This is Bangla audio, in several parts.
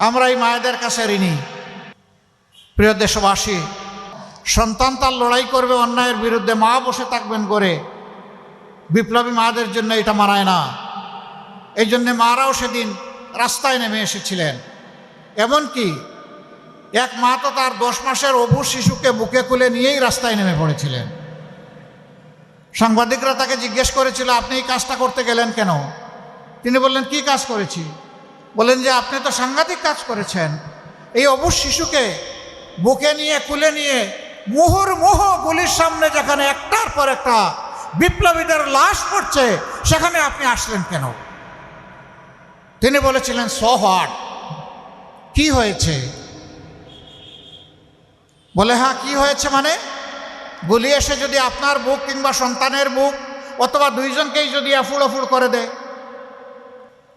আমরা এই মায়েদের কাছে ঋণী। প্রিয় দেশবাসী, সন্তান তার লড়াই করবে, অন্যায়ের বিরুদ্ধে মা বসে থাকবেন করে। বিপ্লবী মাদের জন্য এটা মানায় না। এই জন্যে মারাও সেদিন রাস্তায় নেমে এসেছিলেন। এমনকি এক মা তো তার দশ মাসের অবু শিশুকে বুকে কুলে নিয়েই রাস্তায় নেমে পড়েছিলেন। সাংবাদিকরা তাকে জিজ্ঞেস করেছিল, আপনি এই কাজটা করতে গেলেন কেন? তিনি বললেন, কি কাজ করেছি? বলেন যে, আপনি তো সাংঘাতিক কাজ করেছেন। এই অবুজ শিশুকে বুকে নিয়ে, কুলে নিয়ে, মুহুর মুহ গুলির সামনে যেখানে একটার পর একটা বিপ্লবীদের লাশ পড়ছে, সেখানে আপনি আসলেন কেন? তিনি বলেছিলেন সোহাট কি হয়েছে? বলে হ্যাঁ কি হয়েছে মানে? গুলি এসে যদি আপনার বুক কিংবা সন্তানের বুক অথবা দুইজনকেই যদি আফুড় আফুড় করে দেয়?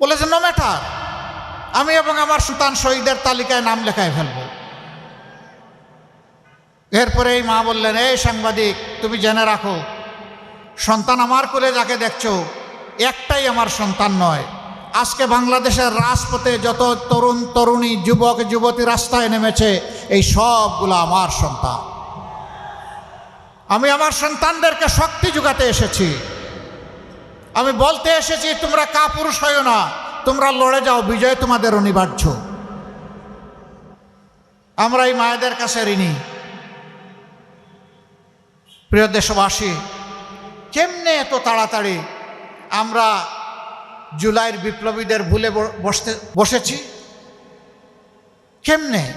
বলেছে, নো ম্যাটার। আমি এবং আমার সুতান শহীদের তালিকায় নাম লেখায় ফেলব। এরপরে এই মা বললেন, এই সাংবাদিক, তুমি জেনে রাখো, সন্তান আমার করে যাকে দেখছ, একটাই আমার সন্তান নয়। আজকে বাংলাদেশের রাজপথে যত তরুণ, তরুণী, যুবক, যুবতী রাস্তায় নেমেছে, এই সবগুলো আমার সন্তান। আমি আমার সন্তানদেরকে শক্তি যোগাতে এসেছি। আমি বলতে এসেছি, তোমরা কাপুরুষ হয় না। তোমরা লড়ে যাও, বিজয় তোমাদের অনিবার্য। আমরা এই মায়েদের কাছে ঋণী। প্রিয় দেশবাসী, কেমনে এত তাড়াতাড়ি আমরা জুলাইয়ের বিপ্লবীদের ভুলে বসতে, বসেছি? কেমনে?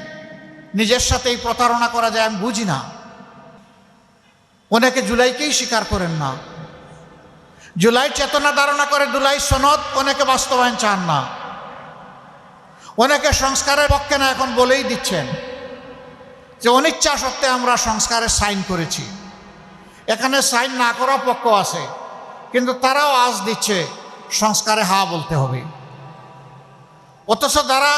নিজের সাথে এই প্রতারণা করা যায় আমি বুঝি না। অনেকে জুলাইকেই স্বীকার করেন না। জুলাই চেতনা ধারণা করে জুলাই সনদ, অনেকে বাস্তবায়ন চান না। অনেকে সংস্কারের পক্ষে না, এখন বলেই দিচ্ছেন যে অনিচ্ছা সত্ত্বে আমরা সংস্কারের সাইন করেছি। এখানে সাইন না করা পক্ষ আছে, কিন্তু তারাও আজ দিচ্ছে সংস্কারে হা বলতে হবে। অথচ যারা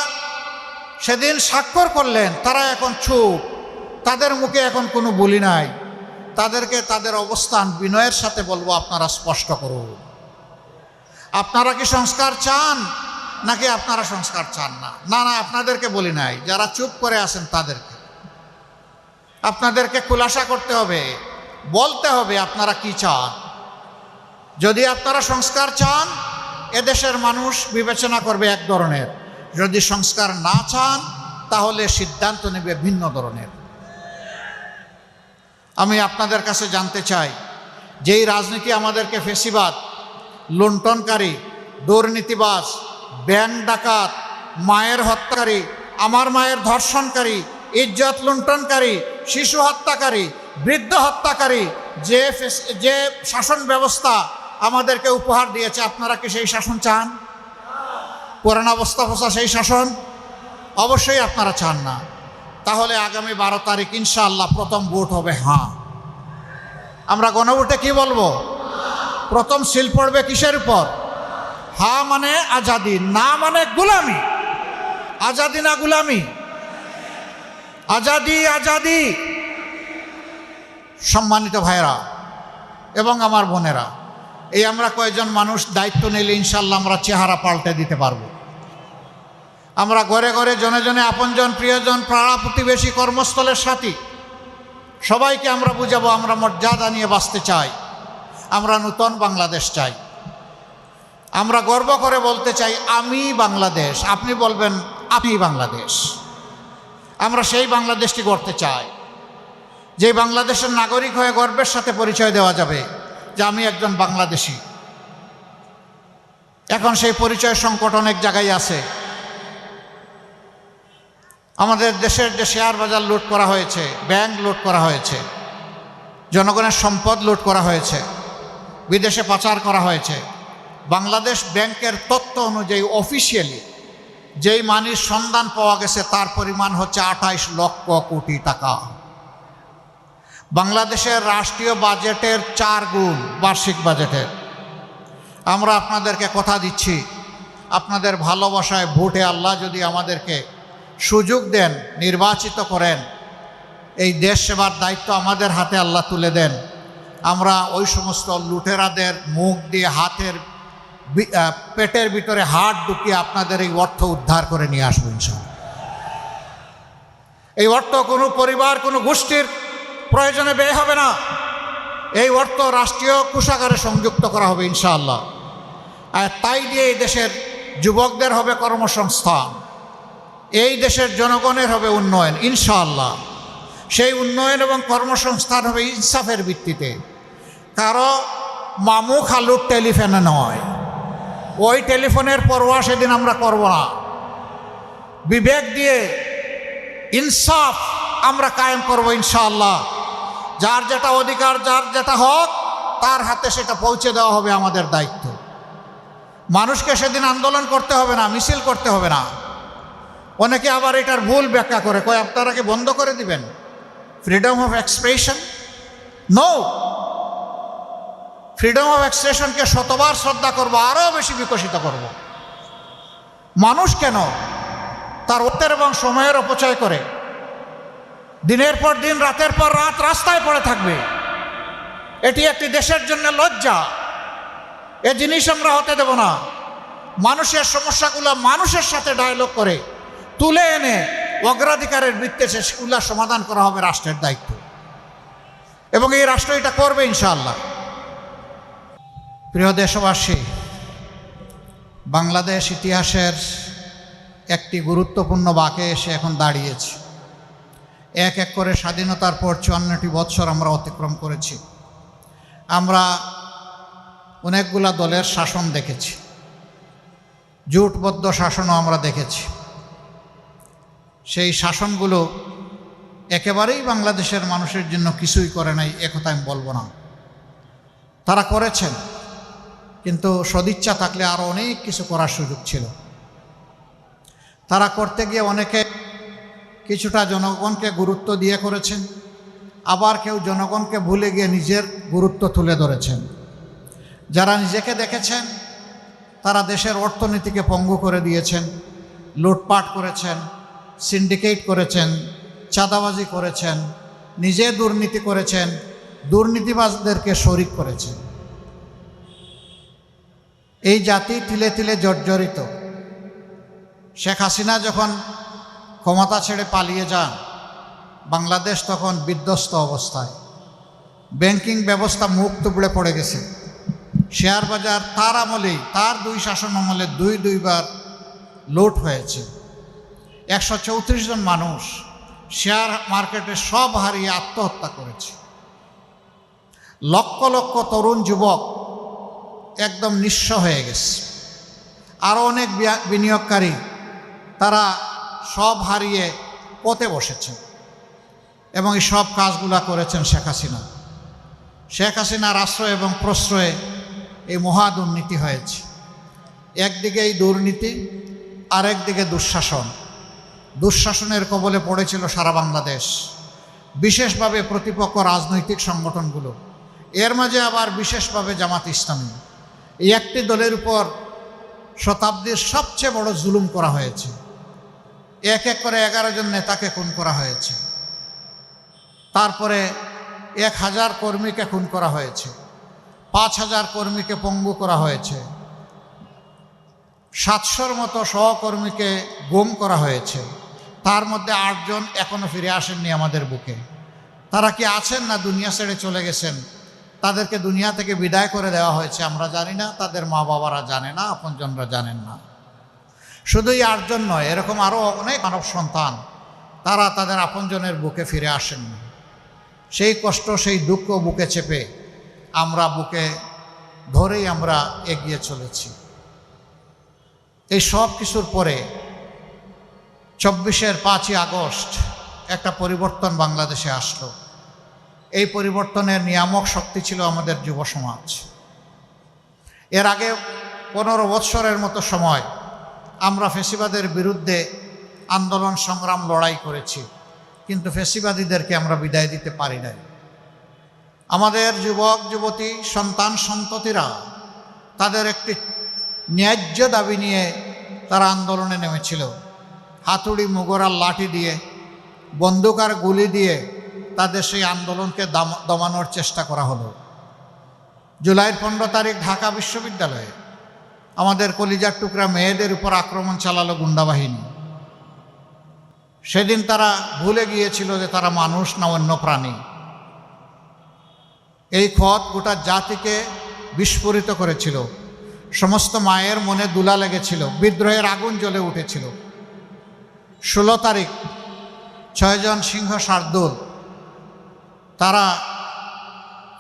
সেদিন স্বাক্ষর করলেন, তারা এখন চুপ, তাদের মুখে এখন কোনো বলি নাই। তাদেরকে তাদের অবস্থান বিনয়ের সাথে বলব, আপনারা স্পষ্ট করুন। আপনারা কি সংস্কার চান? নাকি আপনারা সংস্কার চান না? না না, আপনাদেরকে বলি নাই। যারা চুপ করে আছেন, তাদেরকে। আপনাদেরকে খুলাসা করতে হবে। বলতে হবে, আপনারা কি চান? যদি আপনারা সংস্কার চান, এদেশের মানুষ বিবেচনা করবে এক ধরনের। যদি সংস্কার না চান, তাহলে সিদ্ধান্ত নেবে ভিন্ন ধরনের। আমি আপনাদের কাছে জানতে চাই, যেই রাজনীতি আমাদেরকে ফেসিবাদ, লুণ্ঠনকারী দুর্নীতিবাস ব্যাংক ডাকাত, মায়ের হত্যাকারী, আমার মায়ের ধর্ষণকারী, ইজ্জত লুণ্ঠনকারী, শিশু হত্যাকারী, বৃদ্ধ হত্যাকারী, যে যে শাসন ব্যবস্থা আমাদেরকে উপহার দিয়েছে, আপনারা কি সেই শাসন চান? পুরান অবস্থা ফসা সেই শাসন? অবশ্যই আপনারা চান না। তাহলে আগামী বারো তারিখ ইনশাআল্লাহ প্রথম ভোট হবে হ্যাঁ। আমরা গণভোটে কি বলব? প্রথম সিল পড়বে কিসের উপর? হা মানে আজাদি, না মানে গুলামি। আজাদি না গুলামি? আজাদি আজাদি। সম্মানিত ভাইরা এবং আমার বোনেরা, এই আমরা কয়েকজন মানুষ দায়িত্ব নিলে ইনশাল্লাহ আমরা চেহারা পাল্টে দিতে পারব। আমরা ঘরে ঘরে জনে জনে আপনজন, প্রিয়জন, পাড়া প্রতিবেশী, কর্মস্থলের সাথী। সবাইকে আমরা বুঝাবো, আমরা মর্যাদা নিয়ে বাঁচতে চাই। আমরা নূতন বাংলাদেশ চাই। আমরা গর্ব করে বলতে চাই, আমি বাংলাদেশ। আপনি বলবেন, আপনি বাংলাদেশ। আমরা সেই বাংলাদেশটি গড়তে চাই। যে বাংলাদেশের নাগরিক হয়ে গর্বের সাথে পরিচয় দেওয়া যাবে যে আমি একজন বাংলাদেশি। এখন সেই পরিচয় সংকট অনেক জায়গায় আছে। আমাদের দেশের যে শেয়ার বাজার লুট করা হয়েছে, ব্যাংক লুট করা হয়েছে, জনগণের সম্পদ লুট করা হয়েছে, বিদেশে পাচার করা হয়েছে, বাংলাদেশ ব্যাংকের তথ্য অনুযায়ী অফিসিয়ালি যেই মানির সন্ধান পাওয়া গেছে, তার পরিমাণ হচ্ছে আঠাইশ লক্ষ কোটি টাকা। বাংলাদেশের রাষ্ট্রীয় বাজেটের চার গুণ বার্ষিক বাজেটের। আমরা আপনাদেরকে কথা দিচ্ছি, আপনাদের ভালোবাসায় ভোটে আল্লাহ যদি আমাদেরকে সুযোগ দেন, নির্বাচিত করেন। এই দেশ সেবার দায়িত্ব আমাদের হাতে আল্লাহ তুলে দেন। আমরা ওই সমস্ত লুটেরাদের মুখ দিয়ে হাতের পেটের ভিতরে হাত ঢুকিয়ে আপনাদের এই অর্থ উদ্ধার করে নিয়ে আসব ইনশাল্লাহ এই অর্থ কোনো পরিবার, কোনো গোষ্ঠীর প্রয়োজনে ব্যয় হবে না। এই অর্থ রাষ্ট্রীয় কোষাগারে সংযুক্ত করা হবে ইনশাআল্লাহ। আর তাই দিয়ে এই দেশের যুবকদের হবে কর্মসংস্থান। এই দেশের জনগণের হবে উন্নয়ন, ইনশাআল্লাহ। সেই উন্নয়ন এবং কর্মসংস্থান হবে ইনসাফের ভিত্তিতে। কারও মামু খালুর টেলিফোনে নয়। ওই টেলিফোনের পরোয়া সেদিন আমরা করব না। বিবেক দিয়ে ইনসাফ আমরা কায়েম করব ইনশাআল্লাহ। যার যেটা অধিকার, যার যেটা হক, তার হাতে সেটা পৌঁছে দেওয়া হবে আমাদের দায়িত্ব। মানুষকে সেদিন আন্দোলন করতে হবে না, মিছিল করতে হবে না। অনেকে আবার এটার ভুল ব্যাখ্যা করে, কয় আপনারা কি বন্ধ করে দিবেন? Freedom of expression no freedom of এক্সপ্রেশনকে শতবার শ্রদ্ধা করব আরও বেশি বিকশিত করব। মানুষ কেন তার অর্থের এবং সময়ের অপচয় করে? দিনের পর দিন, রাতের পর রাত রাস্তায় পড়ে থাকবে। এটি একটি দেশের জন্য লজ্জা। এ জিনিস আমরা হতে দেব না। মানুষের সমস্যাগুলো মানুষের সাথে ডায়লগ করে। তুলে এনে অগ্রাধিকারের ভিত্তিতে সেগুলো সমাধান করা হবে রাষ্ট্রের দায়িত্ব। এবং এই রাষ্ট্র এটা করবে ইনশাআল্লাহ। প্রিয় দেশবাসী, বাংলাদেশ ইতিহাসের একটি গুরুত্বপূর্ণ বাঁকে এসে এখন দাঁড়িয়েছে। এক এক করে স্বাধীনতার পর চুয়ান্নটি বৎসর আমরা অতিক্রম করেছি। আমরা অনেকগুলা দলের শাসন দেখেছি। জোটবদ্ধ শাসনও আমরা দেখেছি। সেই শাসনগুলো একেবারেই বাংলাদেশের মানুষের জন্য কিছুই করে নাই একথা আমি বলব না। তারা করেছেন, কিন্তু সদিচ্ছা থাকলে আরও অনেক কিছু করার সুযোগ ছিল। তারা করতে গিয়ে অনেকে কিছুটা জনগণকে গুরুত্ব দিয়ে করেছেন, আবার কেউ জনগণকে ভুলে গিয়ে নিজের গুরুত্ব তুলে ধরেছেন। যারা নিজেকে দেখেছেন, তারা দেশের অর্থনীতিকে পঙ্গু করে দিয়েছেন, লুটপাট করেছেন সিন্ডিকেট করেছেন, চাঁদাবাজি করেছেন, নিজে দুর্নীতি করেছেন, দুর্নীতিবাজদেরকে শরিক করেছেন। এই জাতি তিলে তিলে জর্জরিত। শেখ হাসিনা যখন ক্ষমতা ছেড়ে পালিয়ে যান, বাংলাদেশ তখন বিধ্বস্ত অবস্থায়। ব্যাংকিং ব্যবস্থা মুখ তুবড়ে পড়ে গেছে। শেয়ার বাজার তার আমলেই, তার দুই শাসন আমলে দুই দুইবার লুট হয়েছে। একশো চৌত্রিশ জন মানুষ শেয়ার মার্কেটে সব হারিয়ে আত্মহত্যা করেছে। লক্ষ লক্ষ তরুণ যুবক একদম নিঃস্ব হয়ে গেছে। আরও অনেক বিনিয়োগকারী তারা সব হারিয়ে পথে বসেছে এবং এই সব কাজগুলা করেছেন শেখ হাসিনা। শেখ হাসিনার আশ্রয় এবং প্রশ্রয়ে এই মহা দুর্নীতি হয়েছে। একদিকে এই দুর্নীতি, আরেকদিকে দুঃশাসন। দুঃশাসনের কবলে পড়েছিল সারা বাংলাদেশ। বিশেষভাবে প্রতিপক্ষ রাজনৈতিক সংগঠনগুলো। এর মাঝে আবার বিশেষভাবে জামাত ইসলামী। এই একটি দলের উপর শতাব্দীর সবচেয়ে বড় জুলুম করা হয়েছে। এক এক করে এগারো জন নেতাকে খুন করা হয়েছে। তারপরে এক হাজার কর্মীকে খুন করা হয়েছে। পাঁচ হাজার কর্মীকে পঙ্গু করা হয়েছে। সাতশোর মতো সহকর্মীকে গুম করা হয়েছে। তার মধ্যে আটজন এখনও ফিরে আসেননি আমাদের বুকে। তারা কি আছেন না দুনিয়া ছেড়ে চলে গেছেন? তাদেরকে দুনিয়া থেকে বিদায় করে দেওয়া হয়েছে, আমরা জানি না। তাদের মা বাবারা জানে না, আপনজনরা জানেন না। শুধু এই আটজন নয়, এরকম আরও অনেক মানব সন্তান, তারা তাদের আপনজনের বুকে ফিরে আসেননি। সেই কষ্ট, সেই দুঃখ বুকে চেপে আমরা বুকে ধরেই আমরা এগিয়ে চলেছি। এই সব কিছুর পরে চব্বিশের পাঁচই আগস্ট একটা পরিবর্তন বাংলাদেশে আসলো। এই পরিবর্তনের নিয়ামক শক্তি ছিল আমাদের যুব সমাজ। এর আগে পনেরো বৎসরের মতো সময় আমরা ফেসিবাদের বিরুদ্ধে আন্দোলন, সংগ্রাম, লড়াই করেছি, কিন্তু ফেসিবাদীদেরকে আমরা বিদায় দিতে পারি নাই। আমাদের যুবক, যুবতী, সন্তান, সন্ততিরা তাদের একটি ন্যায্য দাবি নিয়ে তারা আন্দোলনে নেমেছিল। হাতুড়ি মুগরার লাঠি দিয়ে বন্দুক আর গুলি দিয়ে তাদের সেই আন্দোলনকে দমানোর চেষ্টা করা হলো। জুলাইয়ের পনেরো তারিখ ঢাকা বিশ্ববিদ্যালয়ে আমাদের কলিজার টুকরা মেয়েদের উপর আক্রমণ চালালো গুন্ডা বাহিনী। সেদিন তারা ভুলে গিয়েছিল যে তারা মানুষ না অন্য প্রাণী। এই ক্ষত গোটা জাতিকে বিস্ফোরিত করেছিল। সমস্ত মায়ের মনে দুলা লেগেছিল, বিদ্রোহের আগুন জ্বলে উঠেছিল। ষোলো তারিখ, ছয়জন সিংহ শার্দুল, তারা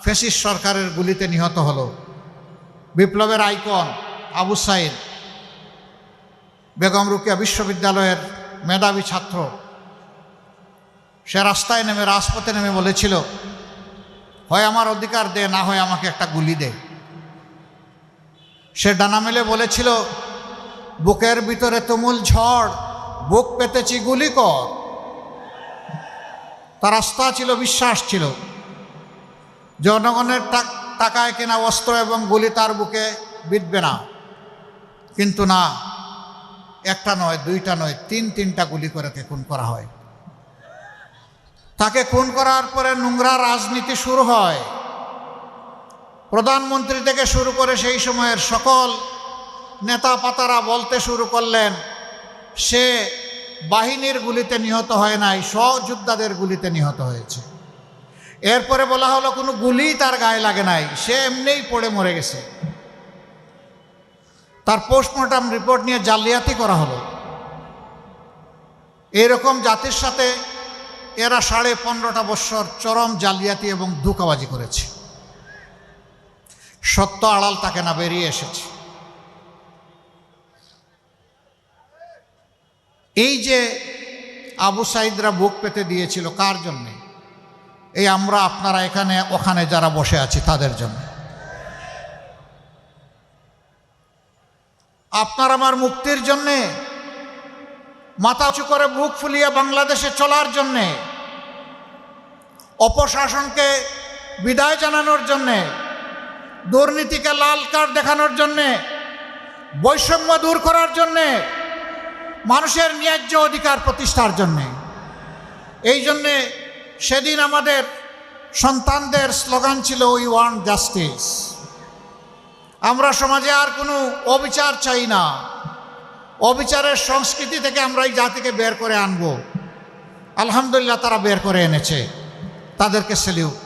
ফেসিস সরকারের গুলিতে নিহত হল। বিপ্লবের আইকন আবু সাইদ, বেগম রুকিয়া বিশ্ববিদ্যালয়ের মেধাবী ছাত্র। সে রাস্তায় নেমে, রাজপথে নেমে বলেছিল, হয় আমার অধিকার দে, না হয় আমাকে একটা গুলি দে। সে ডানা মেলে বলেছিল, বুকের ভিতরে তুমুল ঝড় বুক পেতেছি গুলি কর। তার আস্থা ছিল, বিশ্বাস ছিল। জনগণের টাকায় কেনা অস্ত্র এবং গুলি তার বুকে বিঁধবে না। কিন্তু না, একটা নয়, দুইটা নয়, তিন তিনটা গুলি করে খুন করা হয়। তাকে খুন করার পরে নোংরা রাজনীতি শুরু হয়। প্রধানমন্ত্রী থেকে শুরু করে সেই সময়ের সকল নেতা পাতারা বলতে শুরু করলেন সে বাহিনীর গুলিতে নিহত হয় নাই সহযোদ্ধাদের গুলিতে নিহত হয়েছে। এরপরে বলা হলো, কোনো গুলি তার গায়ে লাগে নাই, সে এমনিই পড়ে মরে গেছে। তার পোস্টমর্টম রিপোর্ট নিয়ে জালিয়াতি করা হলো। এরকম জাতির সাথে এরা সাড়ে পনেরোটা বৎসর চরম জালিয়াতি এবং ধোকাবাজি করেছে। সত্য আড়াল তাকে না বেরিয়ে এসেছে। এই যে আবু সাইদরা বুক পেতে দিয়েছিল কার জন্যে? এই আমরা আপনারা এখানে, ওখানে যারা বসে আছি তাদের জন্য। আপনার আমার মুক্তির জন্যে, মাথা উঁচু করে বুক ফুলিয়ে বাংলাদেশে চলার জন্যে, অপশাসনকে বিদায় জানানোর জন্যে, দুর্নীতিকে লাল কার্ড দেখানোর জন্যে, বৈষম্য দূর করার জন্যে মানুষের ন্যায্য অধিকার প্রতিষ্ঠার জন্যে। এই জন্যে সেদিন আমাদের সন্তানদের স্লোগান ছিল উই ওয়ান্ট জাস্টিস আমরা সমাজে আর কোনো অবিচার চাই না। অবিচারের সংস্কৃতি থেকে আমরা এই জাতিকে বের করে আনব। আলহামদুলিল্লাহ তারা বের করে এনেছে। তাদেরকে সেলিউট।